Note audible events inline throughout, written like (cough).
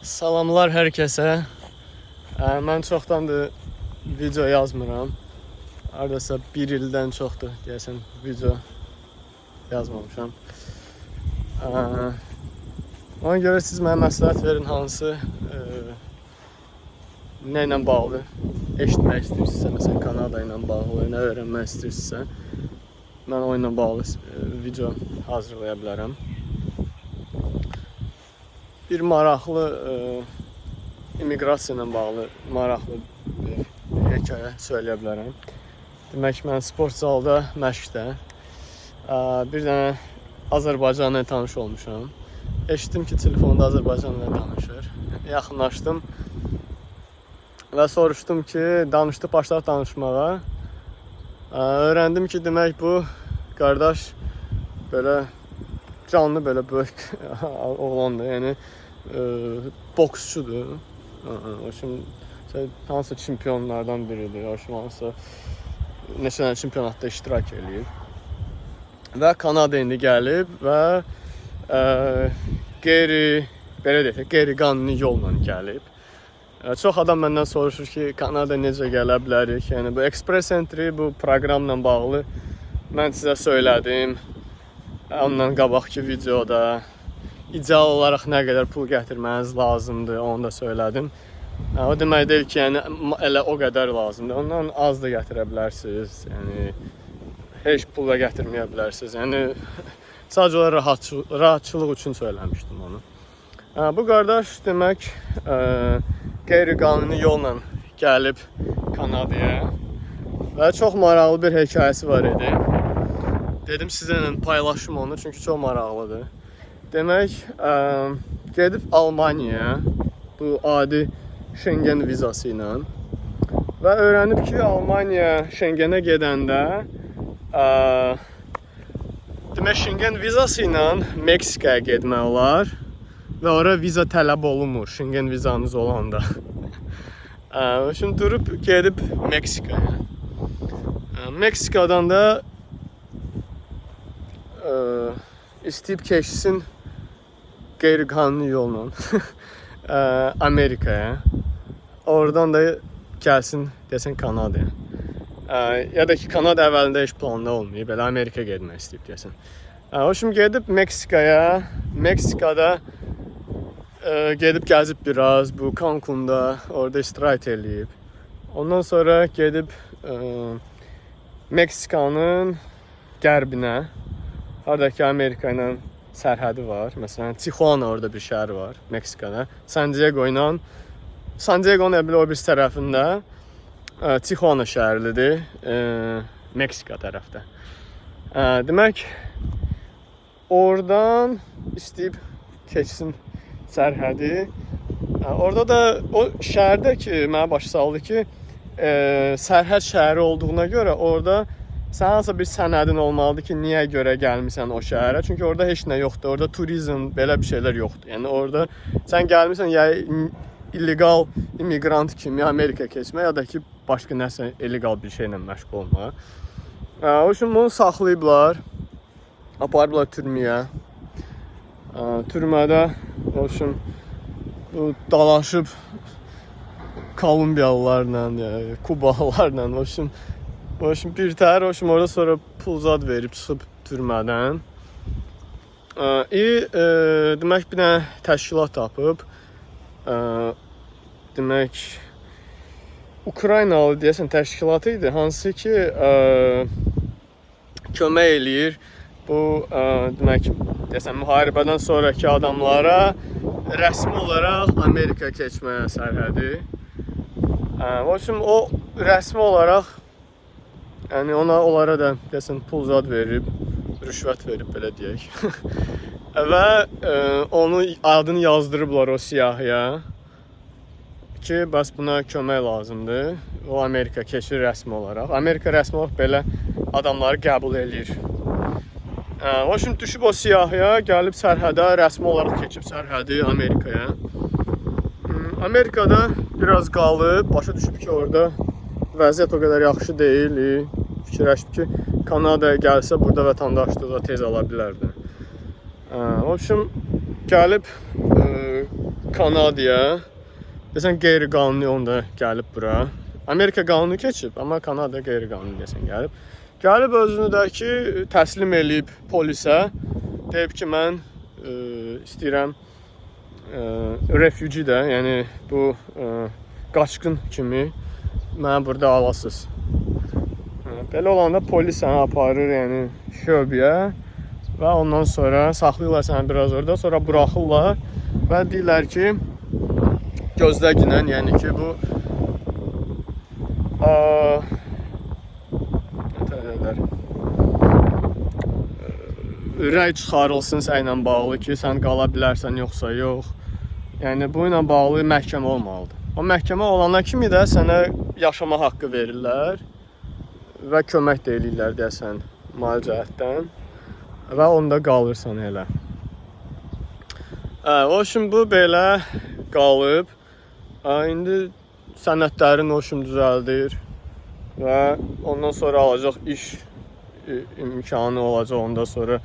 Salamlar hər kəsə. Ə, Mən çoxdandır video yazmıram. Hardasa 1 ildən çoxdur deyəsən video yazmamışam. Ə, Ona görə siz mənə məsləhət verin hansı ə, nə ilə bağlı eşitmək istəyirsinizsə, məsələn Kanada ilə bağlı, nə öyrənmək istəyirsinizsə, mən o ilə bağlı ə, video hazırlaya bilərəm. Bir maraqlı ə, immiqrasiya ilə bağlı maraqlı bir hekayə söyləyə bilərəm. Demək mən sport zalda məşqdə ə, bir dənə Azərbaycanla tanış olmuşam. Eşitdim ki, telefonda Azərbaycanla danışır. Yaxınlaşdım və soruşdum ki, danışdı, başladı danışmağa. Ə, öyrəndim ki, demək bu qardaş belə canlı belə böyük (laughs) oğlandır. Yəni e, boksçudur. Şimdi şey, hansısa çempionlardan biridir. Şimdi hansısa neçə dənə çempionatda iştirak eləyib. Və Kanada indi gəlib və ə, qeyri belə deyək, qeyri-qanuni yolla gəlib. Ə, Çox adam məndən soruşur ki, Kanada necə gələ bilərik? Yəni bu Express Entry bu proqramla bağlı mən sizə söylədim. Ondan qabaqki videoda ideal olaraq nə qədər pul gətirməniz lazımdır, onu da söylədim. O demək deyil ki, yəni elə o qədər lazımdır. Ondan az da gətirə bilərsiniz. Yəni heç pul da gətirməyə bilərsiniz. Yəni (laughs) sadəcə olaraq rahatçı- rahatçılıq üçün söyləmişdim onu. Bu qardaş demək ə, qeyri-qanuni yolla gəlib Kanadaya və çox maraqlı bir hekayəsi var idi. Dedim sizlə paylaşım onu çünki çox maraqlıdır. Demək, ə, gedib Almaniyaya bu adi Schengen vizası ilə və öyrənib ki, Almaniya Schengenə gedəndə ə, demək Schengen vizası ilə Meksikaya getmək olar və ora viza tələb olunmur Schengen vizanız olanda. Ə, Şimdi durub gedib Meksikaya. Meksikadan da ə, istəyib keçsin qeyri-qanuni yolla (laughs) ə, Amerikaya. Oradan da gəlsin desən Kanadaya. Ya da ki Kanada əvvəlində heç planda olmayıb, elə Amerika getmək istəyib o şimdi gedib Meksikaya, Meksikada ə, gedib gəzib biraz bu Cancun'da orada istirahət eləyib. Ondan sonra gedib ə, Meksikanın qərbinə Haradakı Amerika ilə sərhədi var. Məsələn, Tijuana orada bir şəhər var Meksikada. San Diego ilə San Diego'nun elə o bir tərəfində ə, Tijuana şəhərlidir, ə, Meksika tərəfdə. Ə, demək oradan istəyib keçsin sərhədi. Ə, Orada da o şəhərdə ki, mənə başa saldı ki, ə, sərhəd şəhəri olduğuna görə orada sən hansısa bir sənədin olmalıdır ki, niyə görə gəlmisən o şəhərə? Çünki orada heç nə yoxdur. Orada turizm, belə bir şeylər yoxdur. Yəni orada sən gəlmisən ya illegal immiqrant kimi Amerika keçməyə ya da ki, başqa nəsə illegal bir şeylə məşğul olmağa. Ə, O üçün bunu saxlayıblar. Aparıblar türməyə. Türmədə o üçün bu dalaşıb Kolumbiyalılarla, Kubalılarla, o üçün üçün bir o üçün orada sonra pul zad verib çıxıb türmədən. İ e, demək bir dənə təşkilat tapıb. Ə, demək Ukraynalı deyəsən təşkilatı idi, hansı ki, ə, kömək eləyir bu ə, demək deyəsən müharibədən sonrakı adamlara rəsmi olaraq Amerika keçməyə sərhədi. Ə, o üçün o rəsmi olaraq yəni ona onlara da deyəsən pul zad verib, rüşvət verib belə deyək. (laughs) Və ə, onu adını yazdırıblar o siyahıya ki, bəs buna kömək lazımdır. O Amerika keçir rəsmi olaraq. Amerika rəsmi olaraq belə adamları qəbul eləyir. Hə, o şimdi düşüb o siyahıya, gəlib sərhədə rəsmi olaraq keçib sərhədi Amerikaya. Hmm, Amerikada biraz qalıb, başa düşüb ki, orada vəziyyət o qədər yaxşı deyil. Fikirləşib ki, Kanadaya gəlsə burada vətəndaşlığı da tez ala bilərdi. Hə, o üçün gəlib ə, Kanadaya. Desən qeyri-qanuni onda gəlib bura. Amerika qanunu keçib, amma Kanada qeyri-qanuni desən gəlib. Gəlib özünü də ki, təslim eləyib polisə. Deyib ki, mən e, istəyirəm e, refugee də, yəni bu e, qaçqın kimi məni burada alasınız. Belə olanda polis səni aparır, yəni şöbəyə və ondan sonra saxlayırlar səni biraz orada, sonra buraxırlar və deyirlər ki, gözlə ginən, yəni ki, bu nə deyirlər? Rəy çıxarılsın sənlə bağlı ki, sən qala bilərsən yoxsa yox. Yəni bu ilə bağlı məhkəmə olmalıdır. O məhkəmə olana kimi də sənə yaşama haqqı verirlər və kömək də eləyirlər deyəsən cəhətdən və onda qalırsan elə. Hə, o şimdi bu belə qalıb. Hə, indi sənədlərin o şimdi düzəldir və ondan sonra alacaq iş imkanı olacaq, ondan sonra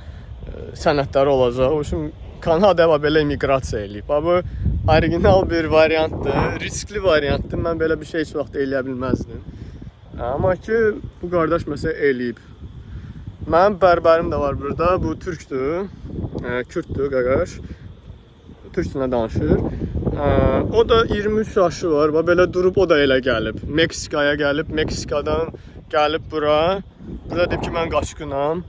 sənədləri olacaq. O şimdi Kanada və belə immiqrasiya eləyib. Bu orijinal bir variantdır, riskli variantdır. Mən belə bir şey heç vaxt eləyə bilməzdim. Amma ki bu qardaş məsələ eləyib. Mənim bərbərim də var burada. Bu türkdür. E, Kürddür qaqaş. Türk dilində danışır. Ə, o da 23 yaşı var və belə durub o da elə gəlib. Meksikaya gəlib, Meksikadan gəlib bura. Burada deyib ki, mən qaçqınam.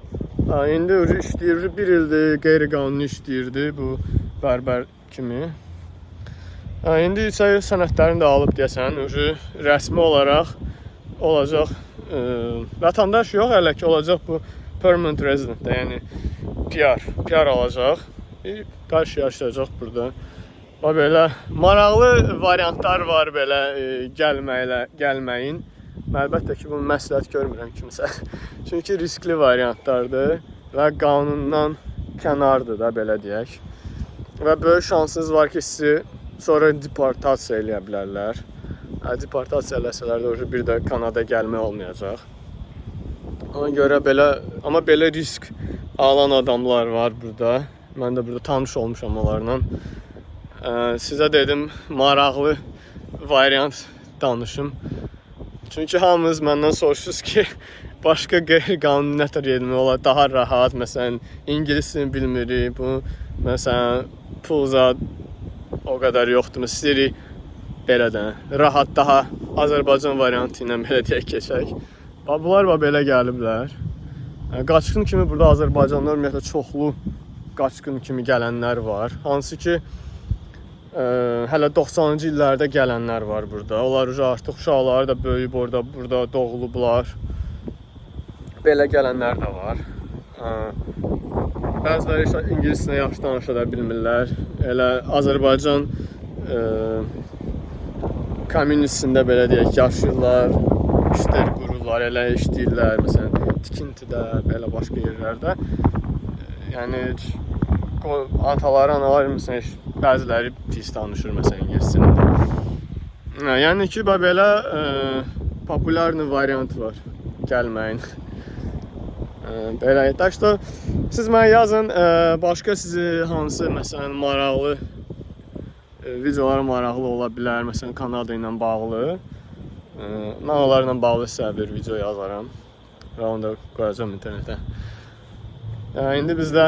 Ə, indi işləyir, bir ildir qeyri-qanuni işləyirdi bu bərbər kimi. Ə, indi isə sənədlərini də alıb deyəsən, rəsmi olaraq olacaq. Ə, vətəndaş yox, hələ ki olacaq bu permanent resident də, yəni PR, PR alacaq. Qarşı yaşayacaq burada. Və belə maraqlı variantlar var belə e, gəlməklə, gəlməyin. Əlbəttə ki, bunu məsləhət görmürəm kimsə. (laughs) Çünki riskli variantlardır və qanundan kənardır da belə deyək. Və böyük şansınız var ki, sizi sonra deportasiya eləyə bilərlər. Deportasiya eləsələr də bir də Kanada gəlmək olmayacaq. Ona görə belə, amma belə risk alan adamlar var burada. Mən də burada tanış olmuşam onlarla. Ə, sizə dedim maraqlı variant danışım. Çünki hamınız məndən soruşursunuz ki, (laughs) başqa qeyri-qanuni nətər etmək olar daha rahat, məsələn, ingilis dilini bilmirik. Bu məsələn pul o qədər yoxdur. Siri belə də rahat daha Azərbaycan variantı ilə belə deyək keçək. Bax bunlar bax belə gəliblər. Qaçqın kimi burada Azərbaycanlı ümumiyyətlə çoxlu qaçqın kimi gələnlər var. Hansı ki ə, hələ 90-cı illərdə gələnlər var burada. Onlar artıq uşaqları da böyüyüb orada, burada doğulublar. Belə gələnlər də var. Ə, Bəziləri isə ingilis dilində yaxşı danışa da bilmirlər. Elə Azərbaycan ə, komünistinde belə deyək, yaşlılar, işlər qururlar, elə işləyirlər, məsələn, tikintidə, belə başqa yerlərdə. Ee, yəni ataları, anaları məsələn, bəziləri pis danışır məsələn ingiliscəsində. Ee, yəni ki, belə e, populyarlı variant var gəlməyin. Ee, belə, təşəkkür. Siz mənə yazın, ə, başqa sizi hansı məsələn maraqlı videolar maraqlı ola bilər, məsələn Kanada ilə bağlı. Mən onlarla bağlı sizə bir video yazaram və onu da qoyacağam internetə. Ə, İndi bizdə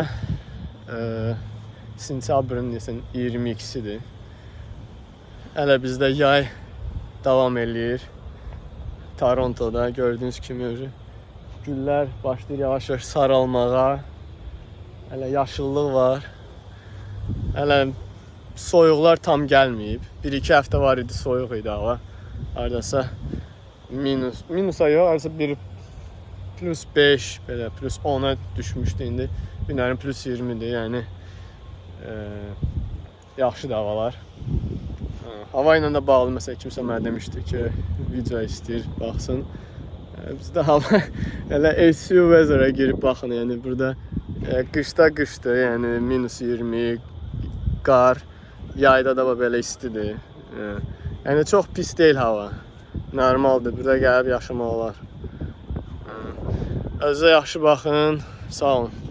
ə, sentyabrın desən 22-sidir. Hələ bizdə yay davam eləyir. Torontoda gördüyünüz kimi güllər başlayır yavaş-yavaş saralmağa. Hələ yaşıllıq var. Hələ soyuqlar tam gəlməyib. 1-2 həftə var idi, soyuq idi hava. Hardasa minus, minusa yox, hardasa bir plus 5 belə plus 10-a düşmüşdü indi. Günlərin plus 20-dir, yəni e, yaxşıdır havalar. Ha, Hava ilə də bağlı məsələn kimsə mənə demişdi ki, video istəyir, baxsın. E, Bizdə hava (laughs) elə ACU weather-a girib baxın, yəni burada e, qışda qışdır, yəni minus 20 qar, yayda da belə istidir. E, Yəni çox pis deyil hava. Normaldır. Burada gəlib yaşamaq olar. E, Özünüzə yaxşı baxın. Sağ olun.